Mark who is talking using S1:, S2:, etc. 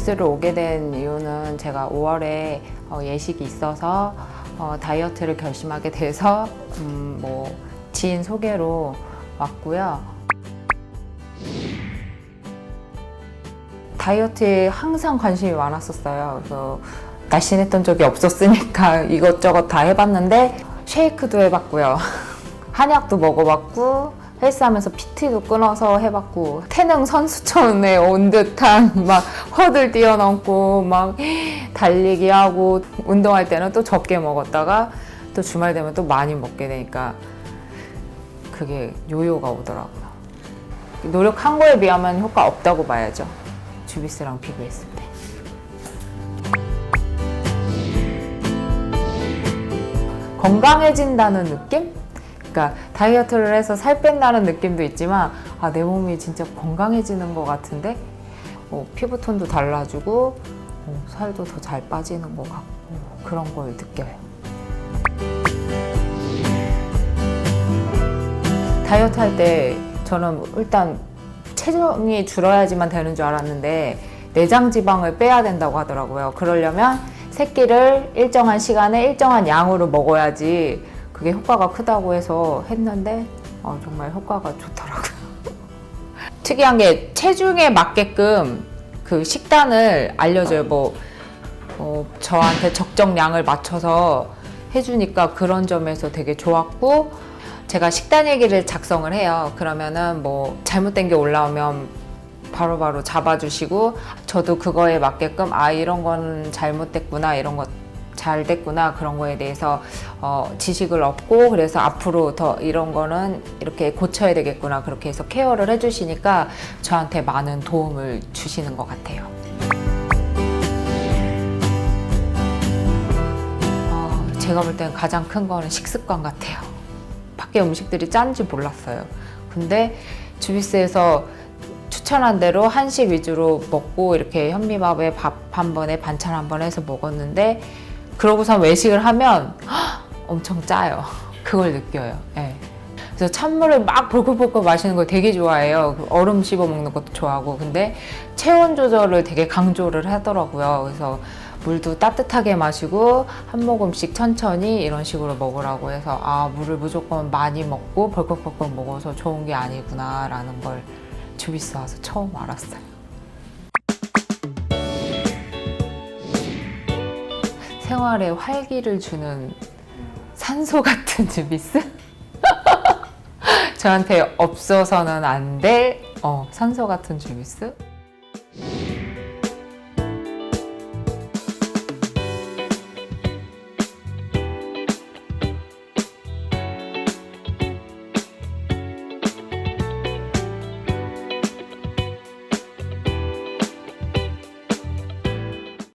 S1: 주비스를 오게 된 이유는 제가 5월에 어, 예식이 있어서 어, 다이어트를 결심하게 돼서 음, 뭐 지인 소개로 왔고요. 다이어트에 항상 관심이 많았었어요. 그래서 날씬했던 적이 없었으니까 이것저것 다 해봤는데 쉐이크도 해봤고요. 한약도 먹어봤고 헬스하면서 PT도 끊어서 해봤고 태능 선수촌에 온 듯한 막 허들 뛰어넘고 막 달리기 하고 운동할 때는 또 적게 먹었다가 또 주말 되면 또 많이 먹게 되니까 그게 요요가 오더라고요. 노력한 거에 비하면 효과 없다고 봐야죠. 주비스랑 비교했을 때. 건강해진다는 느낌? 그러니까 다이어트를 해서 살 뺀다는 느낌도 있지만 아, 내 몸이 진짜 건강해지는 것 같은데 어, 피부톤도 달라지고 어, 살도 더 잘 빠지는 것 같고 그런 걸 느껴요. 다이어트 할 때 저는 일단 체중이 줄어야지만 되는 줄 알았는데 내장 지방을 빼야 된다고 하더라고요. 그러려면 새끼를 일정한 시간에 일정한 양으로 먹어야지 그게 효과가 크다고 해서 했는데 어, 정말 효과가 좋더라고요. 특이한 게 체중에 맞게끔 그 식단을 알려줘요. 뭐 어, 저한테 적정량을 맞춰서 해주니까 그런 점에서 되게 좋았고 제가 식단 얘기를 작성을 해요. 그러면은 뭐 잘못된 게 올라오면 바로바로 잡아주시고 저도 그거에 맞게끔 아 이런 건 잘못됐구나 이런 거 잘 됐구나 그런 거에 대해서 어, 지식을 얻고 그래서 앞으로 더 이런 거는 이렇게 고쳐야 되겠구나 그렇게 해서 케어를 해주시니까 저한테 많은 도움을 주시는 것 같아요. 어, 제가 볼 때는 가장 큰 거는 식습관 같아요. 밖에 음식들이 짠지 몰랐어요. 근데 주비스에서 추천한 대로 한식 위주로 먹고 이렇게 현미밥에 밥 한 번에 반찬 한 번 해서 먹었는데 그러고서 외식을 하면 헉, 엄청 짜요. 그걸 느껴요. 예. 그래서 찬물을 막 벌컥벌컥 마시는 걸 되게 좋아해요. 그 얼음 씹어 먹는 것도 좋아하고. 근데 체온 조절을 되게 강조를 하더라고요. 그래서 물도 따뜻하게 마시고 한 모금씩 천천히 이런 식으로 먹으라고 해서 아 물을 무조건 많이 먹고 벌컥벌컥 먹어서 좋은 게 아니구나라는 걸 주비스 와서 처음 알았어요. 생활에 활기를 주는 산소 같은 주비스? 저한테 없어서는 안될 어, 산소 같은 주비스?